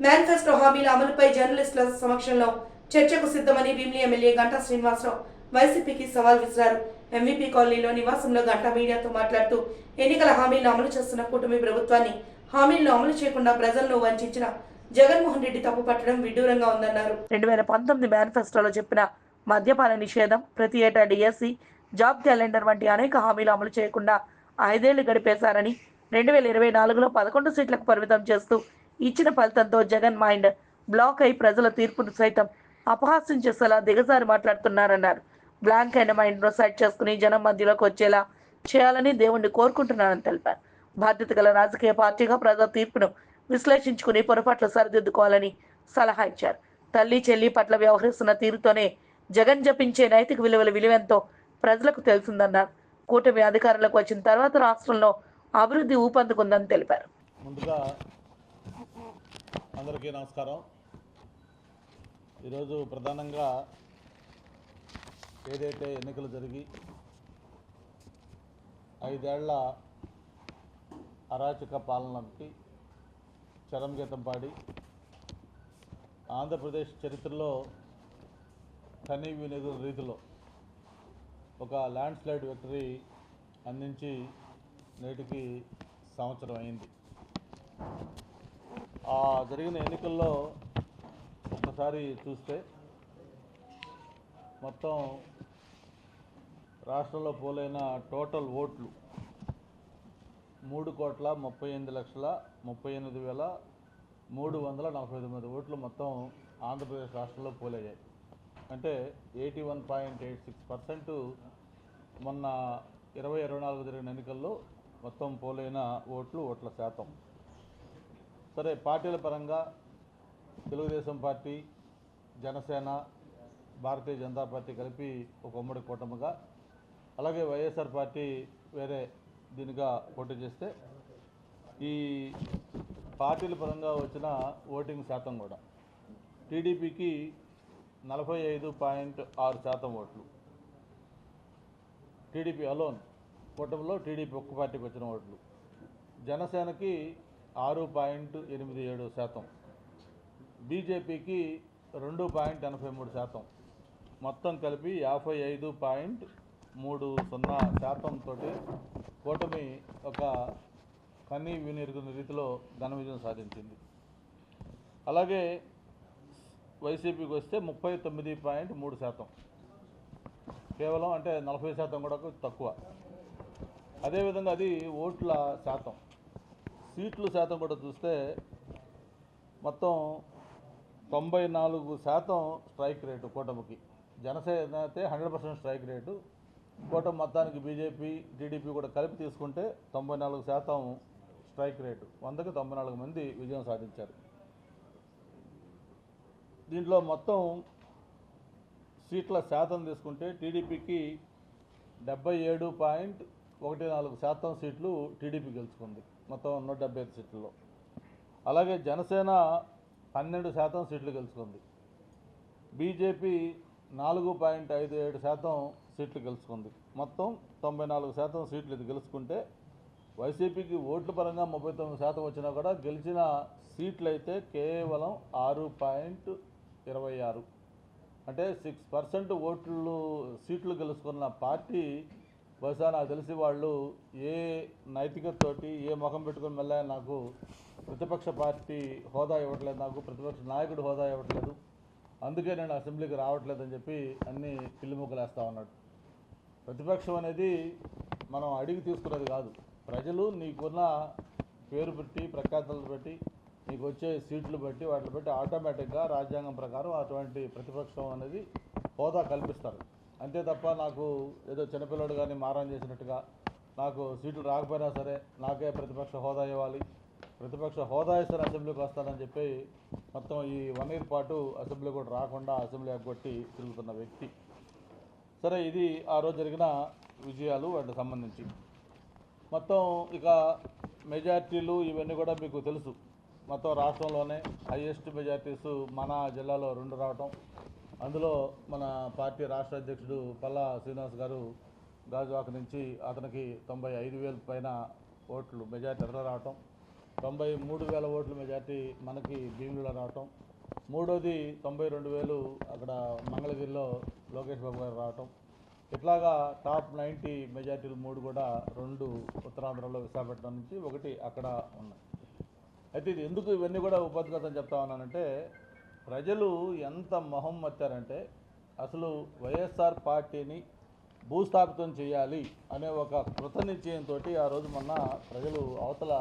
Manifesto హామీల అమలుపై జర్నలిస్టుల సమక్షంలో చర్చకు సిద్ధమని భీమిలి ఎమ్మెల్యే గంటా శ్రీనివాసరావు వైసీపీకి సవాల్ విసిరారు. ఎంవీపీ కాలనీలో నివాసంలో గంటా మీడియాతో మాట్లాడుతూ ఎన్నికల హామీలను అమలు చేస్తున్న కూటమి ప్రభుత్వాన్ని హామీలను అమలు చేయకుండా ప్రజలను వంచిన జగన్మోహన్ రెడ్డి తప్పు పట్టడం విడ్డూరంగా ఉందన్నారు. రెండు వేల పంతొమ్మిది మేనిఫెస్టోలో చెప్పిన మద్యపాన నిషేధం ప్రతి ఏటా డిఎస్సి జాబ్ క్యాలెండర్ వంటి అనేక హామీలు అమలు చేయకుండా ఐదేళ్ళు గడిపేశారని రెండు వేల ఇరవై నాలుగులో పదకొండు సీట్లకు పరిమితం చేస్తూ ఇచ్చిన ఫలితంతో జగన్ మైండ్ బ్లాక్ అయి ప్రజల తీర్పును సైతం అపహాస్యం చేసేలా దిగజారి మాట్లాడుతున్నారన్నారు. బ్లాంక్ అయిన మైండ్ను సెట్ చేసుకుని జనం మధ్యలోకి వచ్చేలా చేయాలని దేవుణ్ణి కోరుకుంటున్నానని తెలిపారు. బాధ్యత గల రాజకీయ పార్టీగా ప్రజల తీర్పును విశ్లేషించుకుని పొరపాట్లు సరిదిద్దుకోవాలని సలహా ఇచ్చారు. తల్లి చెల్లి పట్ల వ్యవహరిస్తున్న తీరుతోనే జగన్ జపించే నైతిక విలువల విలువెంతో ప్రజలకు తెలిసిందన్నారు. కూటమి అధికారంలోకి వచ్చిన తర్వాత రాష్ట్రంలో అభివృద్ధి ఊపందుకుందని తెలిపారు. ముందుగా అందరికీ నమస్కారం. ఈరోజు ప్రధానంగా ఏదైతే ఎన్నికలు జరిగి ఐదేళ్ళ అరాచక పాలనకి చరంగీతం పాడి ఆంధ్రప్రదేశ్ చరిత్రలో కనీ వినియోగ రీతిలో ఒక ల్యాండ్ స్లైడ్ విక్టరీ అందించి నేటికి సంవత్సరం అయింది. ఆ జరిగిన ఎన్నికల్లో ఒకసారి చూస్తే మొత్తం రాష్ట్రంలో పోలైన టోటల్ ఓట్లు మూడు కోట్ల ముప్పై ఎనిమిది లక్షల ముప్పై ఎనిమిది వేల మూడు వందల నలభై తొమ్మిది ఓట్లు మొత్తం ఆంధ్రప్రదేశ్ రాష్ట్రంలో పోలయ్యాయి. అంటే eighty one point eight six percent మొన్న ఇరవై ఇరవై నాలుగు జరిగిన ఎన్నికల్లో మొత్తం పోలైన ఓట్లు ఓట్ల శాతం. సరే పార్టీల పరంగా తెలుగుదేశం పార్టీ జనసేన భారతీయ జనతా పార్టీ కలిపి ఒక ఉమ్మడి కూటమిగా అలాగే వైఎస్ఆర్ పార్టీ వేరే దీనిగా పోటీ చేస్తే ఈ పార్టీల పరంగా వచ్చిన ఓటింగ్ శాతం కూడా టీడీపీకి నలభై ఐదు పాయింట్ ఆరు శాతం ఓట్లు. టీడీపీ అలోన్ కూటమిలో టీడీపీ ఒక్క పార్టీకి వచ్చిన ఓట్లు. జనసేనకి ఆరు పాయింట్ ఎనిమిది ఏడు శాతం. బీజేపీకి రెండు పాయింట్ ఎనభై మూడు శాతం. మొత్తం కలిపి యాభై ఐదు పాయింట్ మూడు సున్నా శాతంతో కూటమి ఒక కన్నీ వినిరుగుని రీతిలో ఘన విజయం సాధించింది. అలాగే వైసీపీకి వస్తే ముప్పై తొమ్మిది పాయింట్ మూడు శాతం. కేవలం అంటే నలభై శాతం కూడా తక్కువ. అదేవిధంగా అది ఓట్ల శాతం. సీట్లు శాతం కూడా చూస్తే మొత్తం తొంభై నాలుగు శాతం స్ట్రైక్ రేటు కూటమికి. జనసేన అయితే హండ్రెడ్ పర్సెంట్ స్ట్రైక్ రేటు. కూటమి మొత్తానికి బీజేపీ టీడీపీ కూడా కలిపి తీసుకుంటే తొంభై నాలుగు శాతం స్ట్రైక్ రేటు. వందకి తొంభై నాలుగు మంది విజయం సాధించారు. దీంట్లో మొత్తం సీట్ల శాతం తీసుకుంటే టీడీపీకి డెబ్బై ఏడు పాయింట్ ఒకటి నాలుగు శాతం సీట్లు టీడీపీ గెలుచుకుంది. మొత్తం నూట డెబ్బై ఐదు సీట్లలో. అలాగే జనసేన పన్నెండు శాతం సీట్లు గెలుచుకుంది. బీజేపీ నాలుగు పాయింట్ ఐదు ఏడు శాతం సీట్లు గెలుచుకుంది. మొత్తం తొంభై నాలుగు శాతం సీట్లు ఇది గెలుచుకుంటే వైసీపీకి ఓట్ల పరంగా ముప్పై తొమ్మిది శాతం వచ్చినా కూడా గెలిచిన సీట్లు అయితే కేవలం ఆరు పాయింట్ ఇరవై ఆరు. అంటే సిక్స్ పర్సెంట్ ఓట్లు సీట్లు గెలుచుకున్న పార్టీ బహుశా నాకు తెలిసి వాళ్ళు ఏ నైతికతతోటి ఏ ముఖం పెట్టుకుని మళ్ళీ నాకు ప్రతిపక్ష పార్టీ హోదా ఇవ్వట్లేదు నాకు ప్రతిపక్ష నాయకుడు హోదా ఇవ్వట్లేదు. అందుకే నేను అసెంబ్లీకి రావట్లేదని చెప్పి అన్ని పిల్లిముక్కలేస్తా ఉన్నాడు. ప్రతిపక్షం అనేది మనం అడిగి తీసుకున్నది కాదు. ప్రజలు నీకున్న పేరు పెట్టి ప్రఖ్యాతలు బట్టి నీకు వచ్చే సీట్లు బట్టి వాటిని బట్టి ఆటోమేటిక్గా రాజ్యాంగం ప్రకారం అటువంటి ప్రతిపక్షం అనేది హోదా కల్పిస్తారు. అంతే తప్ప నాకు ఏదో చిన్నపిల్లడు కానీ మారం చేసినట్టుగా నాకు సీట్లు రాకపోయినా సరే నాకే ప్రతిపక్ష హోదా ఇవ్వాలి. ప్రతిపక్ష హోదా ఇస్తే అసెంబ్లీకి వస్తానని చెప్పి మొత్తం ఈ వన్ ఇయర్ పాటు అసెంబ్లీ కూడా రాకుండా అసెంబ్లీ ఎగ్గొట్టి తిరుగుతున్న వ్యక్తి. సరే ఇది ఆ రోజు జరిగిన విజయాలు వాటికి సంబంధించి. మొత్తం ఇక మెజార్టీలు ఇవన్నీ కూడా మీకు తెలుసు. మొత్తం రాష్ట్రంలోనే హయ్యెస్ట్ మెజార్టీస్ మన జిల్లాలో రెండు రావటం. అందులో మన పార్టీ రాష్ట్ర అధ్యక్షుడు పల్లా శ్రీనివాస్ గారు గాజువాక నుంచి అతనికి తొంభై ఐదు వేల పైన ఓట్లు మెజార్టీ ఎదురు రావటం తొంభై మూడు వేల ఓట్లు మెజార్టీ మనకి భీములలో రావటం మూడోది తొంభై రెండు వేలు అక్కడ మంగళగిరిలో లోకేష్ బాబు గారు రావటం. ఇట్లాగా టాప్ నైంటీ మెజార్టీలు మూడు కూడా రెండు ఉత్తరాంధ్రలో విశాఖపట్నం నుంచి ఒకటి అక్కడ ఉన్నాయి. అయితే ఇది ఎందుకు ఇవన్నీ కూడా ఉపాధిగతం చెప్తా ఉన్నానంటే ప్రజలు ఎంత మొహం వచ్చారంటే అసలు వైఎస్ఆర్ పార్టీని భూస్థాపితం చేయాలి అనే ఒక కృత నిశ్చయంతో ఆ రోజు మొన్న ప్రజలు అవతల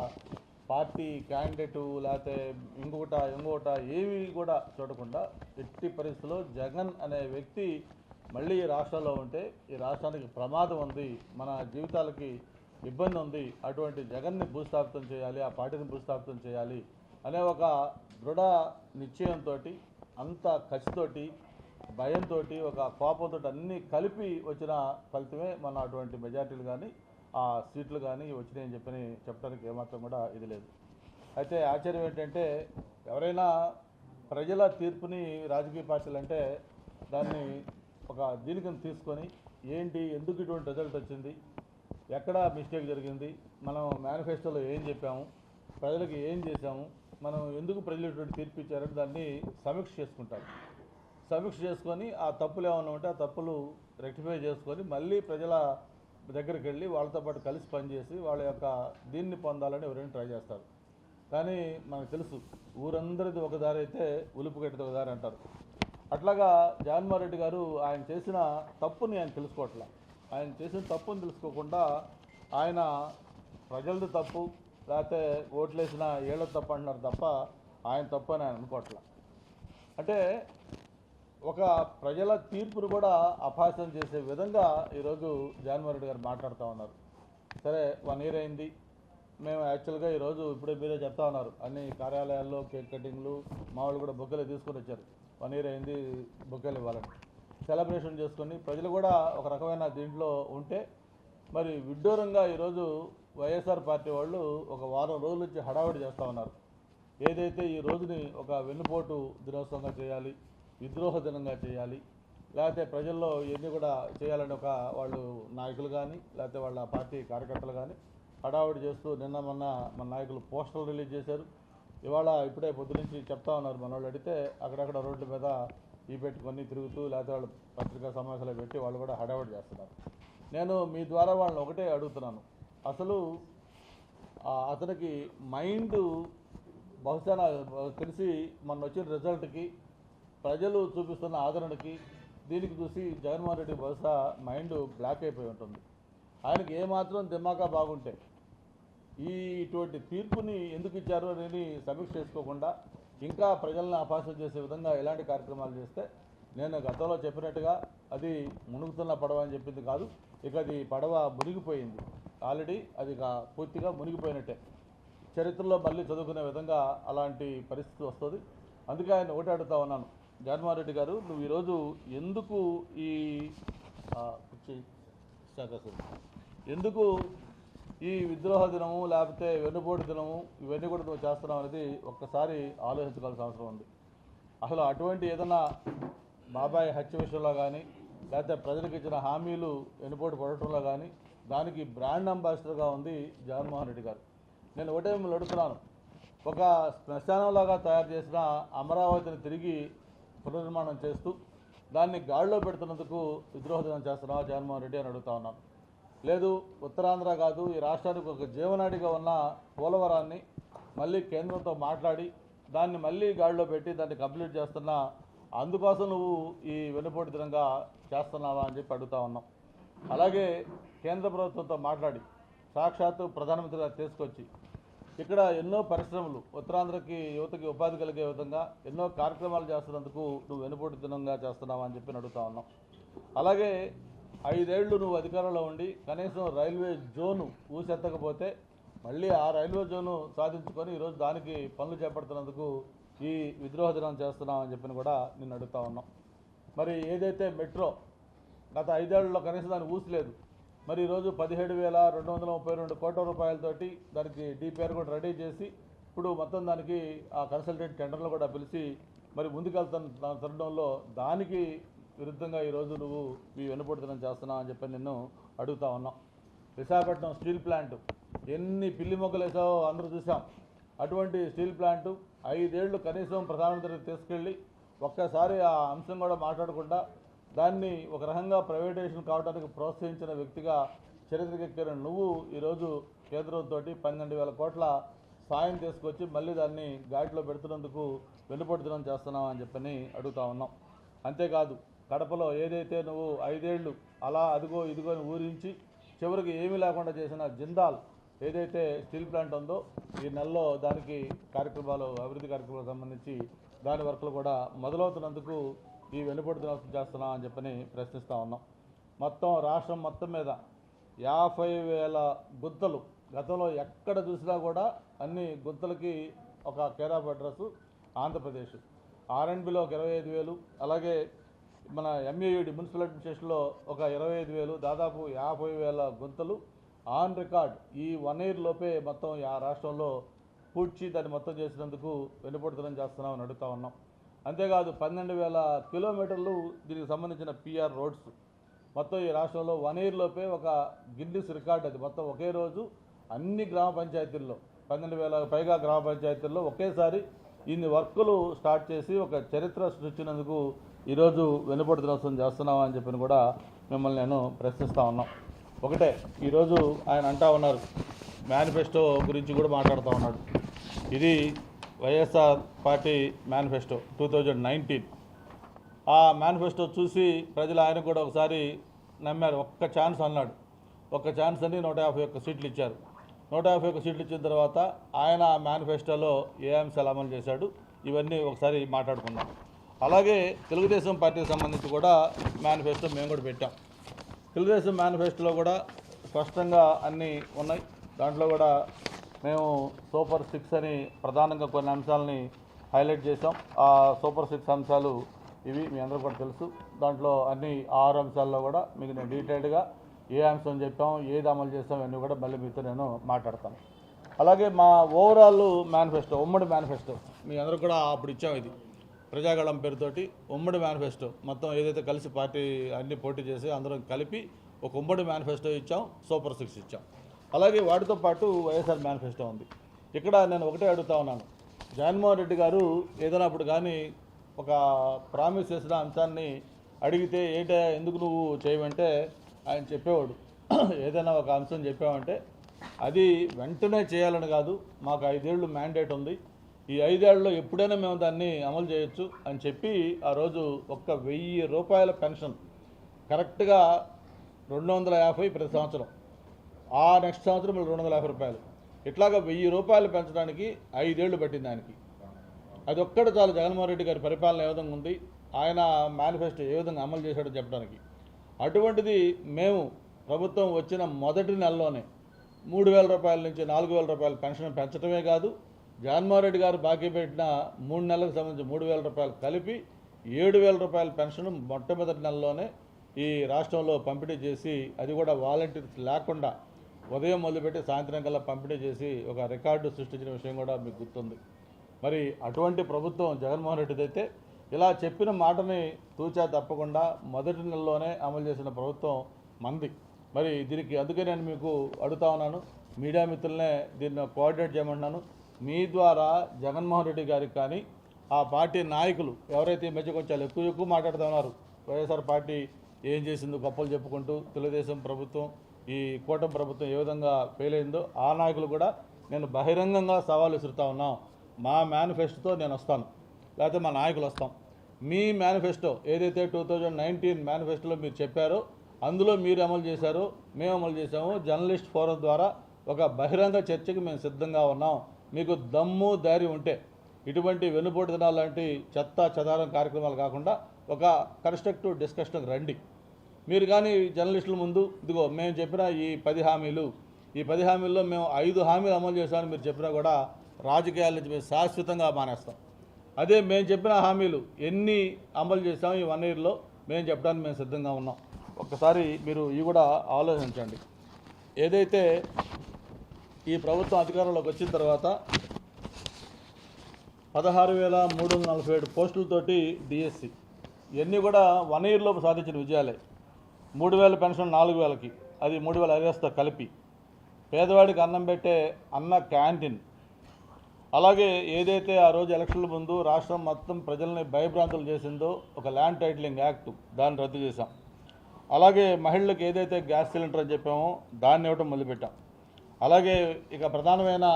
పార్టీ క్యాండిడేటు లేకపోతే ఇంకొకట ఇంకొకట ఏవి కూడా చూడకుండా ఎట్టి పరిస్థితుల్లో జగన్ అనే వ్యక్తి మళ్ళీ రాష్ట్రంలో ఉంటే ఈ రాష్ట్రానికి ప్రమాదం ఉంది మన జీవితాలకి ఇబ్బంది ఉంది అటువంటి జగన్ని భూస్థాపితం చేయాలి ఆ పార్టీని భూస్థాపితం చేయాలి అనే ఒక దృఢ నిశ్చయంతో అంత కసితోటి భయంతో ఒక కోపంతో అన్నీ కలిపి వచ్చిన ఫలితమే మన అటువంటి మెజార్టీలు కానీ ఆ సీట్లు కానీ వచ్చినాయని చెప్పని చెప్పడానికి ఏమాత్రం కూడా ఇది లేదు. అయితే ఆశ్చర్యం ఏంటంటే ఎవరైనా ప్రజల తీర్పుని రాజకీయ పార్టీలు అంటే దాన్ని ఒక దీనికి తీసుకొని ఏంటి ఎందుకు ఇటువంటి రిజల్ట్ వచ్చింది ఎక్కడ మిస్టేక్ జరిగింది మనం మేనిఫెస్టోలో ఏం చెప్పాము ప్రజలకు ఏం చేశాము మనం ఎందుకు ప్రజలు ఇటువంటి తీర్పు ఇచ్చారంటే దాన్ని సమీక్ష చేసుకుంటారు. సమీక్ష చేసుకొని ఆ తప్పులు ఏమైనా ఉంటే ఆ తప్పులు రెక్టిఫై చేసుకొని మళ్ళీ ప్రజల దగ్గరికి వెళ్ళి వాళ్ళతో పాటు కలిసి పనిచేసి వాళ్ళ యొక్క దీన్ని పొందాలని ఎవరైనా ట్రై చేస్తారు. కానీ మనకు తెలుసు ఊరందరిది ఒక దారి అయితే ఉలుపుగట్టిది ఒక దారి అంటారు. అట్లాగా జగన్మోహన్ రెడ్డి గారు ఆయన చేసిన తప్పుని ఆయన తెలుసుకోవట్లే. ఆయన చేసిన తప్పుని తెలుసుకోకుండా ఆయన ప్రజలది తప్పు లేకపోతే ఓట్లేసిన ఏళ్ళ తప్ప అంటున్నారు తప్ప ఆయన తప్ప అని ఆయన అనుకోవట్లే. అంటే ఒక ప్రజల తీర్పును కూడా అపహాస్యం చేసే విధంగా ఈరోజు జగన్మోహన్ రెడ్డి గారు మాట్లాడుతూ ఉన్నారు. సరే వన్ ఇయర్ అయింది. మేము యాక్చువల్గా ఈరోజు ఇప్పుడే మీరే చెప్తా ఉన్నారు. అన్ని కార్యాలయాల్లో కేక్ కటింగ్లు మా వాళ్ళు కూడా బొగ్గలు తీసుకొని వచ్చారు. వన్ ఇయర్ అయింది బొక్కలు ఇవ్వాలని. సెలబ్రేషన్ చేసుకొని ప్రజలు కూడా ఒక రకమైన దీంట్లో ఉంటే మరి విడ్డూరంగా ఈరోజు వైఎస్ఆర్ పార్టీ వాళ్ళు ఒక వారం రోజుల నుంచి హడావిడి చేస్తూ ఉన్నారు. ఏదైతే ఈ రోజుని ఒక వెన్నుపోటు దినోత్సవంగా చేయాలి విద్రోహ దినంగా చేయాలి లేకపోతే ప్రజల్లో ఇవన్నీ కూడా చేయాలని ఒక వాళ్ళు నాయకులు కానీ లేకపోతే వాళ్ళ పార్టీ కార్యకర్తలు కానీ హడావిడి చేస్తూ నిన్న మొన్న మన నాయకులు పోస్టర్లు రిలీజ్ చేశారు. ఇవాళ ఇప్పుడే పొద్దు నుంచి చెప్తా ఉన్నారు. మన వాళ్ళు అడిగితే అక్కడక్కడ రోడ్ల మీద ఈ పెట్టుకొని తిరుగుతూ లేకపోతే వాళ్ళు పత్రికా సమావేశాలు పెట్టి వాళ్ళు కూడా హడావిడి చేస్తున్నారు. నేను మీ ద్వారా వాళ్ళని ఒకటే అడుగుతున్నాను. అసలు అతనికి మైండ్ బహుశా నాకు తెలిసి మొన్న వచ్చిన రిజల్ట్కి ప్రజలు చూపిస్తున్న ఆదరణకి దీనికి చూసి జగన్మోహన్ రెడ్డి బహుశా మైండ్ బ్లాక్ అయిపోయి ఉంటుంది. ఆయనకి ఏమాత్రం దిమాకా బాగుంటే ఈ ఇటువంటి తీర్పుని ఎందుకు ఇచ్చారు అనేది సమీక్ష చేసుకోకుండా ఇంకా ప్రజలను అపాసం చేసే విధంగా ఎలాంటి కార్యక్రమాలు చేస్తే నేను గతంలో చెప్పినట్టుగా అది మునుగుతున్న పడవ అని చెప్పింది కాదు. ఇక అది పడవ మునిగిపోయింది. ఆల్రెడీ అది పూర్తిగా మునిగిపోయినట్టే. చరిత్రలో మళ్ళీ చదువుకునే విధంగా అలాంటి పరిస్థితి వస్తుంది. అందుకే ఆయన ఓటాడుతా ఉన్నాను. జగన్మోహన్ రెడ్డి గారు నువ్వు ఈరోజు ఎందుకు ఈ కుర్చీ ఎందుకు ఈ విద్రోహ దినము లేకపోతే వెన్నుపోటు దినము ఇవన్నీ కూడా నువ్వు చేస్తున్నావు అనేది ఒక్కసారి ఆలోచించుకోవాల్సిన అవసరం ఉంది. అసలు అటువంటి ఏదైనా బాబాయ్ హత్య విషయంలో కానీ లేకపోతే ప్రజలకు ఇచ్చిన హామీలు వెన్నుపోటు పడటంలో కానీ దానికి బ్రాండ్ అంబాసిడర్గా ఉంది జగన్మోహన్ రెడ్డి గారు. నేను ఒకటే మిమ్మల్ని అడుగుతున్నాను. ఒక శ్మశానంలాగా తయారు చేసిన అమరావతిని తిరిగి పునర్నిర్మాణం చేస్తూ దాన్ని గాడిలో పెడుతున్నందుకు విద్రోహ దినం చేస్తున్నావా జగన్మోహన్ రెడ్డి అని అడుగుతా ఉన్నాను. లేదు ఉత్తరాంధ్ర కాదు ఈ రాష్ట్రానికి ఒక జీవనాడిగా ఉన్న పోలవరాన్ని మళ్ళీ కేంద్రంతో మాట్లాడి దాన్ని మళ్ళీ గాడిలో పెట్టి దాన్ని కంప్లీట్ చేస్తున్నా అందుకోసం నువ్వు ఈ వెన్నుపోటు దినంగా చేస్తున్నావా అని చెప్పి అడుగుతా ఉన్నాం. అలాగే కేంద్ర ప్రభుత్వంతో మాట్లాడి సాక్షాత్తు ప్రధానమంత్రి గారు తీసుకొచ్చి ఇక్కడ ఎన్నో పరిశ్రమలు ఉత్తరాంధ్రకి యువతకి ఉపాధి కలిగే విధంగా ఎన్నో కార్యక్రమాలు చేస్తున్నందుకు నువ్వు వెనుపోటు దినంగా చేస్తున్నావా అని చెప్పి అడుగుతా ఉన్నాం. అలాగే ఐదేళ్ళు నువ్వు అధికారంలో ఉండి కనీసం రైల్వే జోను ఊసెత్తకపోతే మళ్ళీ ఆ రైల్వే జోను సాధించుకొని ఈరోజు దానికి పనులు చేపడుతున్నందుకు ఈ విద్రోహ దినం చేస్తున్నామని చెప్పి కూడా నిన్ను అడుగుతా ఉన్నాం. మరి ఏదైతే మెట్రో గత ఐదేళ్ళలో కనీసం దాన్ని ఊసలేదు మరి ఈరోజు పదిహేడు వేల రెండు వందల ముప్పై రెండు కోట్ల రూపాయలతోటి దానికి డిపిఆర్ కూడా రెడీ చేసి ఇప్పుడు మొత్తం దానికి ఆ కన్సల్టెంట్ టెండర్లు కూడా పిలిచి మరి ముందుకెళ్తున్న దా- తరుణంలో దానికి విరుద్ధంగా ఈరోజు నువ్వు మీ వెనుపడుతున్న చేస్తున్నావు అని చెప్పి నిన్ను అడుగుతా ఉన్నాం. విశాఖపట్నం స్టీల్ ప్లాంట్ ఎన్ని పిల్లి మొక్కలు వేసావో అందరూ చూసాం అటువంటి స్టీల్ ప్లాంటు ఐదేళ్ళు కనీసం ప్రధానమంత్రికి తీసుకెళ్ళి ఒక్కసారి ఆ అంశం కూడా మాట్లాడకుండా దాన్ని ఒక రకంగా ప్రైవేటైజేషన్ కావడానికి ప్రోత్సహించిన వ్యక్తిగా చరిత్రకెక్కిన నువ్వు ఈరోజు కేంద్రంతో పన్నెండు వేల కోట్ల సాయం తీసుకొచ్చి మళ్ళీ దాన్ని గాడిలో పెడుతున్నందుకు వెనుపడుతున్నాం చేస్తున్నాం అని చెప్పని అడుగుతా ఉన్నాం. అంతేకాదు కడపలో ఏదైతే నువ్వు ఐదేళ్ళు అలా అదిగో ఇదిగో అని ఊరించి చివరికి ఏమీ లేకుండా చేసిన జిందాల్ ఏదైతే స్టీల్ ప్లాంట్ ఉందో ఈ నెలలో దానికి కార్యక్రమాలు అభివృద్ధి కార్యక్రమాలకు సంబంధించి దాని వర్క్లు కూడా మొదలవుతున్నందుకు ఈ వెనుపడుతున్న చేస్తున్నాం అని చెప్పని ప్రశ్నిస్తూ ఉన్నాం. మొత్తం రాష్ట్రం మొత్తం మీద యాభై వేల గుంతలు గతంలో ఎక్కడ చూసినా కూడా అన్ని గుంతలకి ఒక కేరాఫ్ అడ్రస్ ఆంధ్రప్రదేశ్. ఆర్ఎండ్బిలో ఒక ఇరవై ఐదు వేలు అలాగే మన ఎంఏయుడి మున్సిపల్ అడ్మినిస్ట్రేషన్లో ఒక ఇరవై ఐదు వేలు దాదాపు యాభై వేల గుంతలు ఆన్ రికార్డ్ ఈ వన్ ఇయర్ లోపే మొత్తం ఆ రాష్ట్రంలో పూడ్చి దాన్ని మొత్తం చేసినందుకు వెనుపడుతనం చేస్తున్నామని అడుగుతా ఉన్నాం. అంతేకాదు పన్నెండు వేల కిలోమీటర్లు దీనికి సంబంధించిన పిఆర్ రోడ్స్ మొత్తం ఈ రాష్ట్రంలో వన్ ఇయర్లోపే ఒక గిన్నిస్ రికార్డ్ అది. మొత్తం ఒకే రోజు అన్ని గ్రామ పంచాయతీల్లో పన్నెండు వేల పైగా గ్రామ పంచాయతీల్లో ఒకేసారి ఇన్ని వర్కులు స్టార్ట్ చేసి ఒక చరిత్ర సృష్టించినందుకు ఈరోజు వెనుపడి దినోత్సవం చేస్తున్నామని అని చెప్పి కూడా మిమ్మల్ని నేను ప్రశ్నిస్తూ ఉన్నాం. ఒకటే ఈరోజు ఆయన అంటా ఉన్నారు. మేనిఫెస్టో గురించి కూడా మాట్లాడుతూ ఉన్నాడు. ఇది YSR party manifesto two thousand nineteen. ఆ మేనిఫెస్టో చూసి ప్రజలు ఆయన కూడా ఒకసారి నమ్మారు. ఒక్క ఛాన్స్ అన్నాడు. ఒక్క ఛాన్స్ అని నూట యాభై ఒక్క సీట్లు ఇచ్చారు. నూట యాభై ఒక్క సీట్లు ఇచ్చిన తర్వాత ఆయన ఆ మేనిఫెస్టోలో ఏ అంశాలు అమలు చేశాడు ఇవన్నీ ఒకసారి మాట్లాడుకున్నాం అలాగే తెలుగుదేశం పార్టీకి సంబంధించి కూడా మేనిఫెస్టో మేము కూడా పెట్టాం. తెలుగుదేశం మేనిఫెస్టోలో కూడా స్పష్టంగా అన్నీ ఉన్నాయి. దాంట్లో కూడా మేము సూపర్ సిక్స్ అని ప్రధానంగా కొన్ని అంశాలని హైలైట్ చేసాం ఆ సూపర్ సిక్స్ అంశాలు ఇవి మీ అందరూ కూడా తెలుసు. దాంట్లో అన్ని ఆరు అంశాల్లో కూడా మీకు నేను డీటెయిల్డ్గా ఏ అంశం చెప్పాం ఏది అమలు చేస్తాం అన్నీ కూడా మళ్ళీ మీతో నేను మాట్లాడతాను. అలాగే మా ఓవరాల్ మేనిఫెస్టో ఉమ్మడి మేనిఫెస్టో మీ అందరూ కూడా అప్పుడు ఇచ్చాం ఇది. ప్రజాగళం పేరుతోటి ఉమ్మడి మేనిఫెస్టో మొత్తం ఏదైతే కలిసి పార్టీ అన్ని పోటీ చేసి అందరం కలిపి ఒక ఉమ్మడి మేనిఫెస్టో ఇచ్చాం సూపర్ సిక్స్ ఇచ్చాం. అలాగే వాటితో పాటు వైఎస్ఆర్ మేనిఫెస్టో ఉంది. ఇక్కడ నేను ఒకటే అడుగుతా ఉన్నాను. జగన్మోహన్ రెడ్డి గారు ఏదైనా అప్పుడు కానీ ఒక ప్రామిస్ చేసిన అంశాన్ని అడిగితే ఏంటే ఎందుకు నువ్వు చేయమంటే ఆయన చెప్పేవాడు. ఏదైనా ఒక అంశం చెప్పామంటే అది వెంటనే చేయాలని కాదు. మాకు ఐదేళ్ళు మ్యాండేట్ ఉంది. ఈ ఐదేళ్ళలో ఎప్పుడైనా మేము దాన్ని అమలు చేయొచ్చు అని చెప్పి ఆ రోజు ఒక్క వెయ్యి రూపాయల పెన్షన్ కరెక్ట్గా రెండు వందల యాభై ప్రతి సంవత్సరం. ఆ నెక్స్ట్ సంవత్సరం మళ్ళీ రెండు వందల యాభై రూపాయలు. ఇట్లాగా వెయ్యి రూపాయలు పెంచడానికి ఐదేళ్ళు పట్టింది ఆయనకి. అది ఒక్కటి చాలు జగన్మోహన్ రెడ్డి గారి పరిపాలన ఏ విధంగా ఉంది ఆయన మేనిఫెస్టో ఏ విధంగా అమలు చేశాడో చెప్పడానికి. అటువంటిది మేము ప్రభుత్వం వచ్చిన మొదటి నెలలోనే మూడు వేల రూపాయల నుంచి నాలుగు వేల రూపాయల పెన్షన్ పెంచడమే కాదు జగన్మోహన్ రెడ్డి గారు బాకీ పెట్టిన మూడు నెలలకు సంబంధించి మూడు వేల రూపాయలు కలిపి ఏడు వేల రూపాయల పెన్షన్ మొట్టమొదటి నెలలోనే ఈ రాష్ట్రంలో పంపిణీ చేసి అది కూడా వాలంటీర్స్ లేకుండా ఉదయం మొదలుపెట్టి సాయంత్రం కల్లా పంపిణీ చేసి ఒక రికార్డు సృష్టించిన విషయం కూడా మీకు గుర్తుంది. మరి అటువంటి ప్రభుత్వం జగన్మోహన్ రెడ్డిదైతే ఇలా చెప్పిన మాటని తూచా తప్పకుండా మొదటి నెలలోనే అమలు చేసిన ప్రభుత్వం మంది మరి దీనికి అందుకే నేను మీకు అడుగుతా ఉన్నాను. మీడియా మిత్రులనే దీన్ని కోఆర్డినేట్ చేయమంటున్నాను. మీ ద్వారా జగన్మోహన్ రెడ్డి గారికి కానీ ఆ పార్టీ నాయకులు ఎవరైతే ఈ మధ్య కొంచెం ఎక్కువ ఎక్కువ మాట్లాడుతూ ఉన్నారు. వైఎస్ఆర్ పార్టీ ఏం చేసిందో గొప్పలు చెప్పుకుంటూ తెలుగుదేశం ప్రభుత్వం ఈ కూటమి ప్రభుత్వం ఏ విధంగా ఫెయిల్ అయిందో ఆ నాయకులు కూడా నేను బహిరంగంగా సవాలు విసురుతా ఉన్నాం. మా మేనిఫెస్టోతో నేను వస్తాను. లేకపోతే మా నాయకులు వస్తాం. మీ మేనిఫెస్టో ఏదైతే టూ థౌజండ్ నైన్టీన్ మేనిఫెస్టోలో మీరు చెప్పారో అందులో మీరు అమలు చేశారు మేము అమలు చేశాము జర్నలిస్ట్ ఫోరం ద్వారా ఒక బహిరంగ చర్చకి మేము సిద్ధంగా ఉన్నాం. మీకు దమ్ము ధైర్యం ఉంటే ఇటువంటి వెన్నుపోటు దినాలు లాంటి చెత్త చెదారం కార్యక్రమాలు కాకుండా ఒక కన్స్ట్రక్టివ్ డిస్కషన్కి రండి. మీరు కానీ జర్నలిస్టుల ముందు ఇదిగో మేము చెప్పిన ఈ పది హామీలు ఈ పది హామీల్లో మేము ఐదు హామీలు అమలు చేస్తామని మీరు చెప్పినా కూడా రాజకీయాల నుంచి మేము శాశ్వతంగా మానేస్తాం. అదే మేము చెప్పిన హామీలు ఎన్ని అమలు చేస్తాం ఈ వన్ ఇయర్లో మేము చెప్పడానికి మేము సిద్ధంగా ఉన్నాం. ఒక్కసారి మీరు ఇవి కూడా ఆలోచించండి. ఏదైతే ఈ ప్రభుత్వం అధికారంలోకి వచ్చిన తర్వాత పదహారు వేల మూడు వందల నలభై ఏడు పోస్టులతోటి డిఎస్సి ఇవన్నీ కూడా వన్ ఇయర్లోపు సాధించిన విజయాలే. మూడు వేల పెన్షన్ నాలుగు వేలకి అది మూడు వేల అరేస్తో కలిపి. పేదవాడికి అన్నం పెట్టే అన్న క్యాంటీన్. అలాగే ఏదైతే ఆ రోజు ఎలక్షన్ల ముందు రాష్ట్రం మొత్తం ప్రజల్ని భయభ్రాంతులు చేసిందో ఒక ల్యాండ్ టైటిలింగ్ యాక్ట్ దాన్ని రద్దు చేశాం. అలాగే మహిళలకు ఏదైతే గ్యాస్ సిలిండర్ అని చెప్పామో దాన్ని ఇవ్వటం మొదలుపెట్టాం. అలాగే ఇక ప్రధానమైన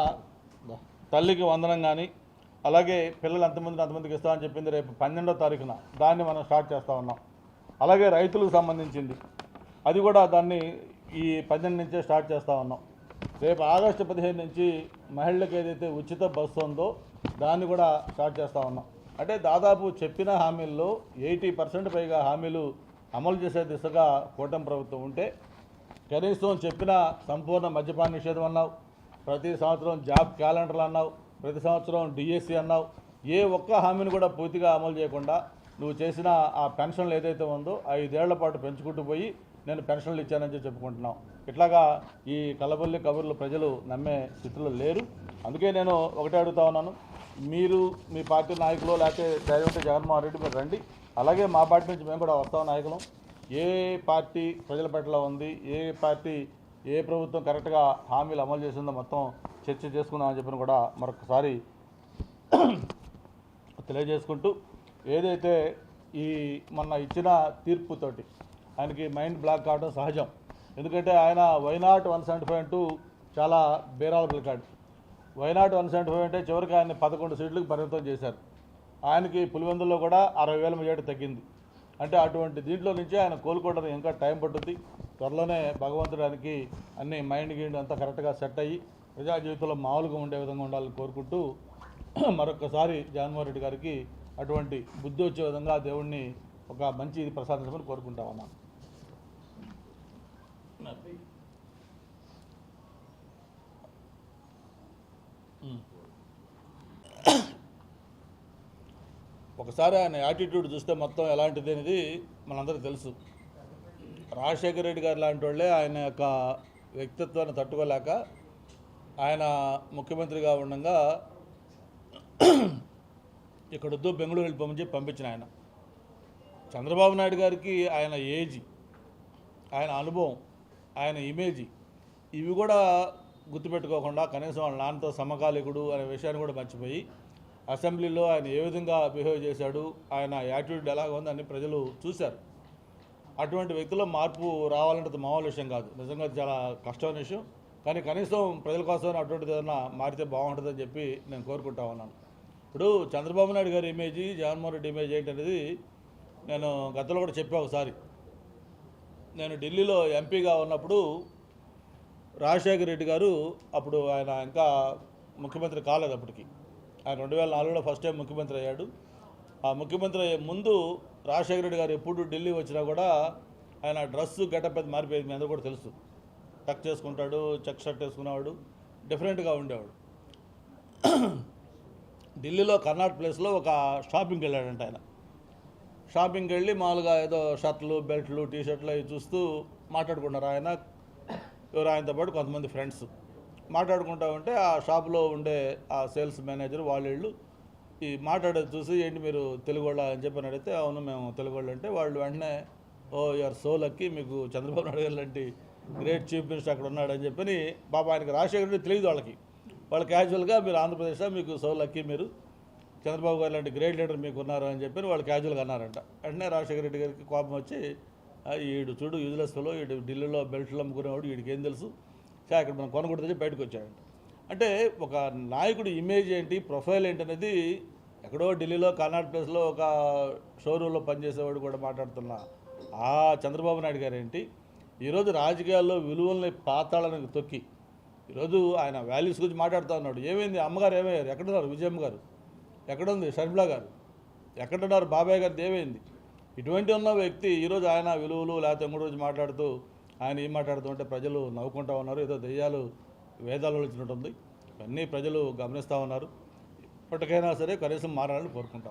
తల్లికి వందనం కానీ అలాగే పిల్లలు ఎంతమంది అంతమందికి ఇస్తామని చెప్పింది రేపు పన్నెండో తారీఖున. దాన్ని మనం స్టార్ట్ చేస్తూ ఉన్నాం. అలాగే రైతులకు సంబంధించింది. అది కూడా దాన్ని ఈ పద్దెనిమిది నుంచే స్టార్ట్ చేస్తూ ఉన్నాం. రేపు ఆగస్టు పదిహేను నుంచి మహిళలకు ఏదైతే ఉచిత బస్సు ఉందో దాన్ని కూడా స్టార్ట్ చేస్తూ ఉన్నాం. అంటే దాదాపు చెప్పిన హామీల్లో ఎయిటీ పర్సెంట్ పైగా హామీలు అమలు చేసే దిశగా కూటమి ప్రభుత్వం ఉంటే కనీసం చెప్పిన సంపూర్ణ మద్యపాన నిషేధం అన్నావు ప్రతి సంవత్సరం జాబ్ క్యాలెండర్లు అన్నావు ప్రతి సంవత్సరం డిఎస్సి అన్నావు ఏ ఒక్క హామీని కూడా పూర్తిగా అమలు చేయకుండా నువ్వు చేసిన ఆ పెన్షన్లు ఏదైతే ఉందో ఐదేళ్ళ పాటు పెంచుకుంటూ పోయి నేను పెన్షన్లు ఇచ్చానని చెప్పుకుంటున్నాం ఇట్లాగా ఈ కలబల్లి కబుర్లు ప్రజలు నమ్మే స్థితిలో లేరు. అందుకే నేను ఒకటే అడుగుతా ఉన్నాను. మీరు మీ పార్టీ నాయకులు లేకపోతే డైరెక్టర్ జగన్మోహన్ రెడ్డి మీరు రండి. అలాగే మా పార్టీ నుంచి మేము కూడా వస్తాం నాయకులం. ఏ పార్టీ ప్రజల పట్ల ఉంది ఏ పార్టీ ఏ ప్రభుత్వం కరెక్ట్గా హామీలు అమలు చేసిందో మొత్తం చర్చ చేసుకుందామని చెప్పిన కూడా మరొకసారి తెలియజేసుకుంటూ ఏదైతే ఈ మొన్న ఇచ్చిన తీర్పుతోటి ఆయనకి మైండ్ బ్లాక్ కావడం సహజం. ఎందుకంటే ఆయన వైనాట్ వన్ సెవెంటీ ఫైవ్ అంటూ చాలా బేరాలబుల్ card why not one seventy five అంటే చివరికి ఆయన పదకొండు సీట్లకు పరిమితం చేశారు. ఆయనకి పులివెందుల్లో కూడా అరవై వేల మెజార్టీ తగ్గింది. అంటే అటువంటి దీంట్లో నుంచి ఆయన కోలుకోవడానికి ఇంకా టైం పడుతుంది త్వరలోనే భగవంతుడు ఆయనకి అన్ని మైండ్ గీండ్ అంతా కరెక్ట్గా సెట్ అయ్యి ప్రజా జీవితంలో మామూలుగా ఉండే విధంగా ఉండాలని కోరుకుంటూ మరొకసారి జగన్మోహన్ రెడ్డి గారికి అటువంటి బుద్ధి వచ్చే విధంగా దేవుణ్ణి ఒక మంచి ఇది ప్రసాదించమని కోరుకుంటా ఒకసారి ఆయన యాటిట్యూడ్ చూస్తే మొత్తం ఎలాంటిది అనేది మనందరికీ తెలుసు. రాజశేఖర రెడ్డి గారు లాంటి వాళ్ళే ఆయన యొక్క వ్యక్తిత్వాన్ని తట్టుకోలేక ఆయన ముఖ్యమంత్రిగా ఉండగా ఇక్కడొద్దు బెంగళూరు వెళ్ళిపోమని చెప్పి పంపించిన ఆయన. చంద్రబాబు నాయుడు గారికి ఆయన ఏజీ ఆయన అనుభవం ఆయన ఇమేజ్ ఇవి కూడా గుర్తుపెట్టుకోకుండా కనీసం వాళ్ళ నాన్నతో సమకాలికుడు అనే విషయాన్ని కూడా మర్చిపోయి అసెంబ్లీలో ఆయన ఏ విధంగా బిహేవ్ చేశాడు ఆయన యాటిట్యూడ్ ఎలాగ ఉందని ప్రజలు చూశారు. అటువంటి వ్యక్తిలో మార్పు రావాలంటే మామూలు విషయం కాదు. నిజంగా చాలా కష్టమైన విషయం. కానీ కనీసం ప్రజల కోసం అటువంటిది ఏదైనా మారితే బాగుంటుందని చెప్పి నేను కోరుకుంటా ఉన్నాను. ఇప్పుడు చంద్రబాబు నాయుడు గారి ఇమేజ్ జగన్మోహన్ రెడ్డి ఇమేజ్ ఏంటనేది నేను గతంలో కూడా చెప్పా ఒకసారి. నేను ఢిల్లీలో ఎంపీగా ఉన్నప్పుడు రాజశేఖర రెడ్డి గారు అప్పుడు ఆయన ఇంకా ముఖ్యమంత్రి కాలేదు అప్పటికి. ఆయన రెండు వేల నాలుగులో ఫస్ట్ టైం ముఖ్యమంత్రి అయ్యాడు. ఆ ముఖ్యమంత్రి అయ్యే ముందు రాజశేఖర రెడ్డి గారు ఎప్పుడు ఢిల్లీ వచ్చినా కూడా ఆయన డ్రెస్ గెటప్ అది మారిపోయేది మీ అందరూ కూడా తెలుసు. టక్ చేసుకుంటాడు చెక్ షర్ట్ వేసుకునేవాడు డిఫరెంట్గా ఉండేవాడు. ఢిల్లీలో కర్నాట్ ప్లేస్లో ఒక షాపింగ్కి వెళ్ళాడంట ఆయన. షాపింగ్కి వెళ్ళి మామూలుగా ఏదో షర్ట్లు బెల్ట్లు టీ షర్ట్లు అవి చూస్తూ మాట్లాడుకున్నారు ఆయన. ఎవరు ఆయనతో పాటు కొంతమంది ఫ్రెండ్స్. మాట్లాడుకుంటా ఉంటే ఆ షాప్లో ఉండే ఆ సేల్స్ మేనేజర్ వాళ్ళు ఈ మాట్లాడేది చూసి ఏంటి మీరు తెలుగు వాళ్ళ అని చెప్పి అడిగితే అవును మేము తెలుగు వాళ్ళు అంటే వాళ్ళు వెంటనే ఓ యూఆర్ సో లక్కీ మీకు చంద్రబాబు నాయుడు గారు లాంటి గ్రేట్ చీఫ్ మినిస్టర్ అక్కడ ఉన్నాడని చెప్పని పాప ఆయనకి రాజశేఖర్ రెడ్డి తెలియదు వాళ్ళకి. వాళ్ళు క్యాజువల్గా మీరు ఆంధ్రప్రదేశ్లో మీకు సో లక్కీ మీరు చంద్రబాబు గారు లాంటి గ్రేట్ లీడర్ మీకు ఉన్నారు అని చెప్పి వాళ్ళు క్యాజువల్గా అన్నారంట. వెంటనే రాజశేఖర రెడ్డి గారికి కోపం వచ్చి వీడు ఈడు చూడు యూజ్లెస్లో వీడు ఈడు ఢిల్లీలో బెల్ట్లు అమ్ముకునేవాడు వీడికి ఏం తెలుసు? చా అక్కడ మనం కొనకూడదని బయటకు వచ్చాడంట. అంటే ఒక నాయకుడి ఇమేజ్ ఏంటి ప్రొఫైల్ ఏంటి అనేది ఎక్కడో ఢిల్లీలో కర్ణాటక ప్లేస్లో ఒక షోరూంలో పనిచేసేవాడు కూడా మాట్లాడుతున్నా ఆ చంద్రబాబు నాయుడు గారు ఏంటి ఈరోజు రాజకీయాల్లో విలువల్ని పాతాళానికి తొక్కి ఈరోజు ఆయన వాల్యూస్ గురించి మాట్లాడుతూ ఉన్నాడు. ఏమైంది? అమ్మగారు ఏమయ్యారు? ఎక్కడున్నారు? విజయమ్మ గారు? ఎక్కడుంది? షర్మిలా గారు? ఎక్కడున్నారు? బాబాయ్ గారు ఏమైంది? ఇటువంటి ఉన్న వ్యక్తి ఈరోజు ఆయన విలువలు లేకపోతే ఇంకో రోజు మాట్లాడుతూ ఆయన ఏం మాట్లాడుతూ ఉంటే ప్రజలు నవ్వుకుంటా ఉన్నారు. ఏదో దెయ్యాలు వేదాలు వచ్చినట్టుంది ఇవన్నీ ప్రజలు గమనిస్తూ ఉన్నారు. ఇప్పటికైనా సరే కనీసం మారాలని కోరుకుంటా